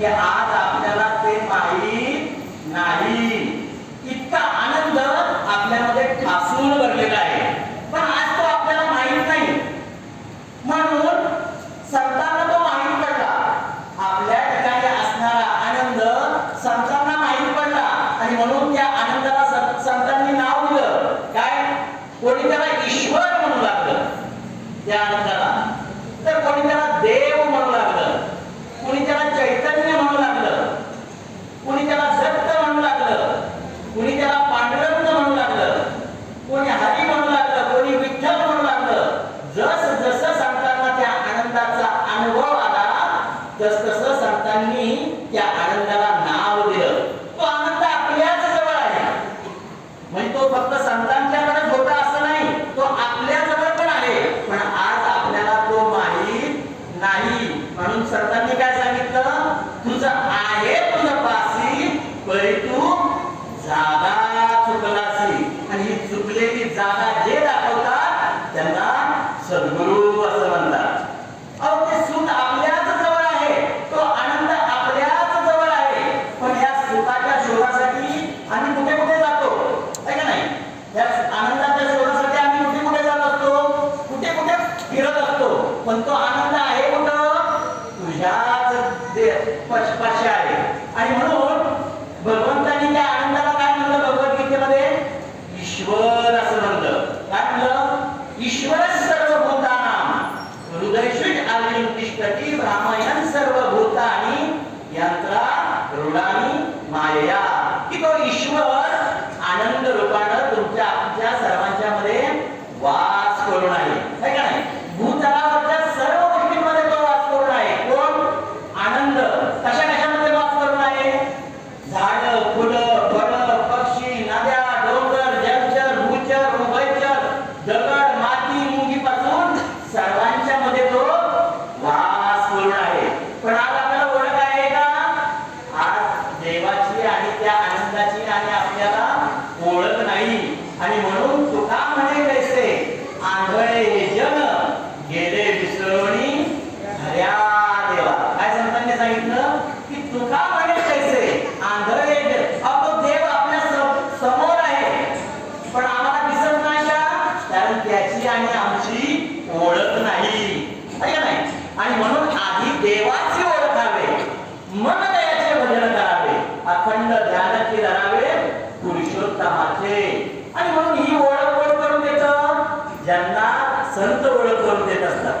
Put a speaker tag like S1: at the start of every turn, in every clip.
S1: कि आज आप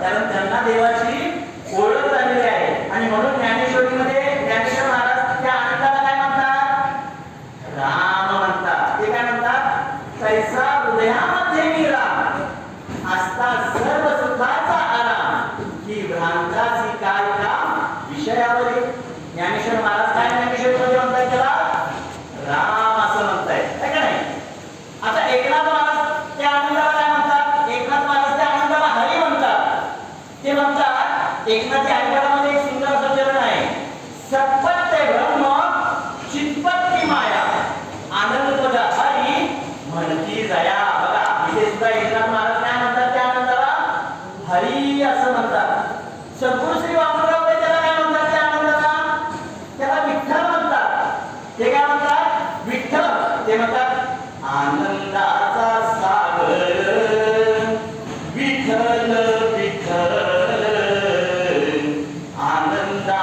S1: कारण त्यांना देवाची ओळख झालेली आहे. आणि म्हणून हरी असं म्हणतात. सद्गुरु श्री वामनराव त्याला काय म्हणतात? त्या आनंदाला त्याला विठ्ठल म्हणतात. ते काय म्हणतात? विठ्ठल. ते म्हणतात आनंदाचा सागर विठ्ठल विठ्ठल आनंदा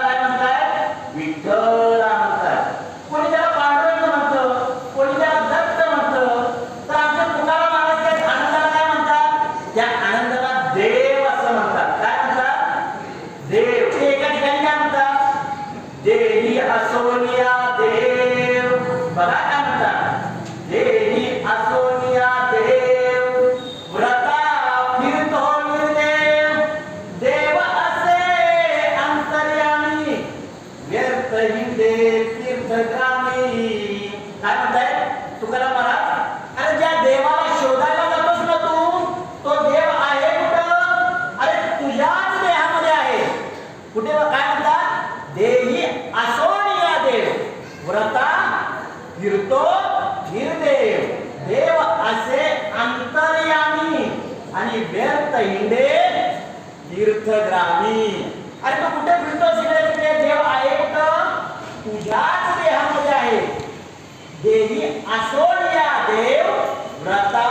S1: Jadi asalnya आणि व्यर्थ हिंडे तीर्थग्रामी. अरे तू कुठे फिरतो इकडे तिकडे देव आहे कुठं तुझ्याच देहामध्ये आहे. देही असोनिया देव व्रता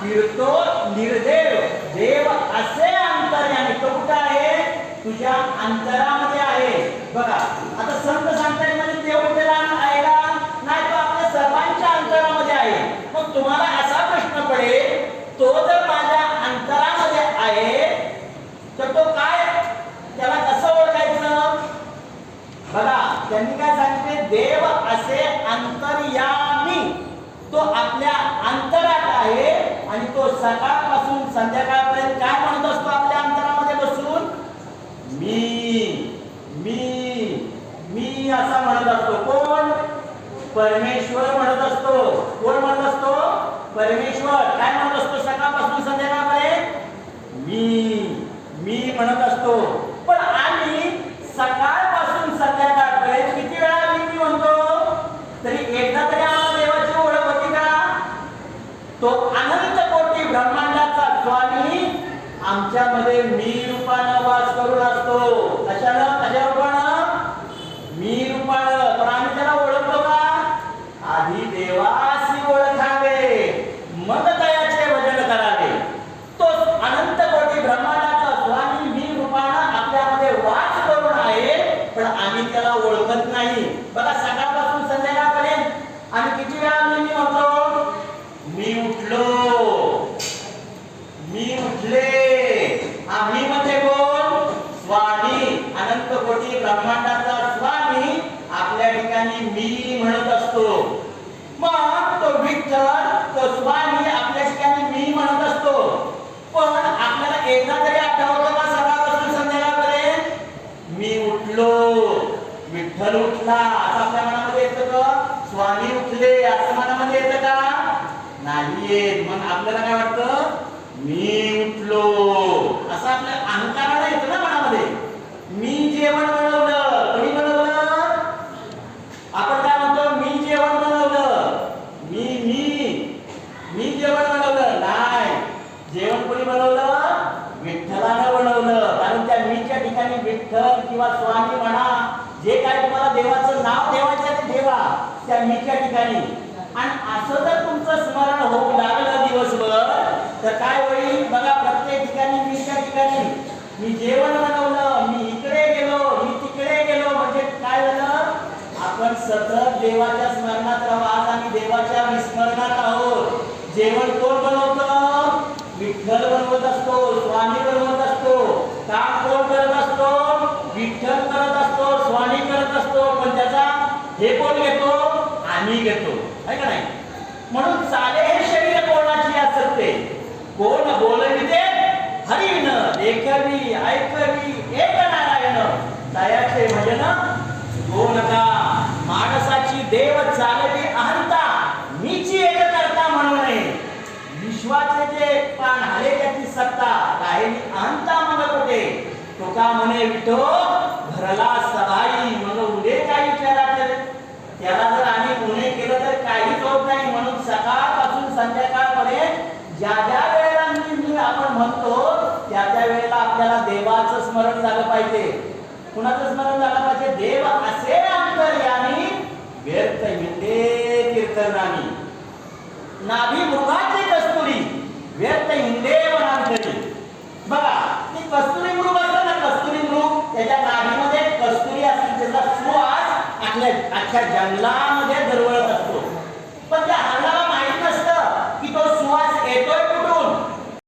S1: फिरतो निर्देव. देव असे अंतर्यामी. तो कुठे आहे? तुझ्या अंतरामध्ये आहे. बघा आता संत सांगताय म्हणजे देव कुठे आहे का नाही तो आपल्या सर्वांच्या अंतरामध्ये आहे. मग तुम्हाला असा प्रश्न पडेल तो जर तो काय? त्याला कसं ओळखायचं? बघा त्यांनी काय सांगितले? देव असे अंतर्यामी. तो आपल्या अंतरात आहे आणि तो सकाळपासून संध्याकाळपर्यंत काय म्हणत असतो आपल्या अंतरामध्ये बसून? मी मी मी असा म्हणत असतो. कोण? परमेश्वर म्हणत असतो. कोण म्हणत असतो? परमेश्वर. काय म्हणत असतो सकाळपासून संध्याकाळपर्यंत? मी. मी म्हणत असतो पण आम्ही सकाळपासून संध्याकाळपर्यंत किती वेळा मी मी म्हणतो? तरी एकदा तरी आम्हाला देवाची ओळख होती का? तो अनंत कोटी ब्रह्मांडाचा स्वामी आमच्यामध्ये मी रूपानं वास करून असतो. कशानं कशा रूपानं मी रूपानं पण आम्ही त्याला ओळखतो का आधी देवासी ओळखावे मग दयाचे भजन करावे तो अनंत कोटी ब्रह्मांडाचा स्वामी मी रूपानं आपल्यामध्ये वास करून आहे पण आम्ही त्याला ओळखत नाही बघा सकाळपासून संध्याकाळपर्यंत आम्ही किती वेळा मी मी म्हणतो मी उठलो मी उठले आम्ही मध्ये कोण स्वामी अनंत कोटी ब्रह्मांडाचा स्वामी आपल्या ठिकाणी मी म्हणत असतो. मग तो विठ्ठल तो स्वामी आपल्या ठिकाणी मी म्हणत असतो. पण आपल्याला एकदा तरी आठवलं का सकाळपासून संध्याकाळपर्यंत? मी उठलो. विठ्ठल उठला. असं आपल्या मनामध्ये येतं का? स्वामी उठले. असं मनामध्ये येतं का? नाही येत. मग आपल्याला काय वाटतं? मी उठलो. असं आपल्या अहंकाराला येतं ना मनामध्ये. मी जेवण बनवलं कोणी बनवलं आपण काय म्हणतो मी जेवण बनवलं मी मी मी जेवण बनवलं नाही जेवण कोणी बनवलं विठ्ठलानं बनवलं कारण त्या मीच्या ठिकाणी विठ्ठल किंवा स्वामी म्हणा जे काय तुम्हाला देवाचं नाव ठेवायचं ते ठेवा त्या मीच्या ठिकाणी आणि असं जर तुमचं स्मरण होऊ लागलं दिवसभर तर काय होईल? बघा प्रत्येक ठिकाणी मीच्या ठिकाणी मी जेवण बनवलं मी इकडे गेलो मी तिकडे गेलो म्हणजे काय झालं? आपण सतत देवाच्या स्मरणात राहू आज आम्ही देवाच्या विस्मरणात आहोत. जेवण कोण बनवतं? विठ्ठल बनवत असतो स्वामी बनवत असतो. काम कोण करत असतो? विठ्ठल करत असतो स्वामी करत असतो. पण त्याचा हे कोण घेतो? आम्ही घेतो. आहे का नाही म्हणून चाले हे शरीर कोणाची असते कोण बोलविते? हरिण देखवी ऐकवी एक नारायण तयाचे भजन हो का माणसाची देव चालवी अहंता मीची एक करता म्हणू नये विश्वाचे जे पान आले त्याची सत्ता राहिली अहंता मग तो तुका म्हणे विठो भरला सभाई मग उडे काही तर त्याला जर आम्ही गुन्हे केलं तर काहीच होत नाही म्हणून सकाळपासून संध्याकाळपर्यंत ज्या ज्या वेळेस आपण म्हणतो त्या त्या वेळेला आपल्याला देवाचं स्मरण झालं पाहिजे. कुणाचं स्मरण झालं पाहिजे? देव असे अंतर्यामी व्यर्थ हिंदे कीर्तनानी. नाभी मृगाची कस्तुरी व्यर्थ हिंदे वनांतरी. बघा ती कस्तुरी मृग असतं ना कस्तुरी मृग त्याच्या नाभीमध्ये कस्तुरी असते त्याचा सुवास आपल्या अख्ख्या जंगलामध्ये दरवळत असतो. पण त्या हल्ला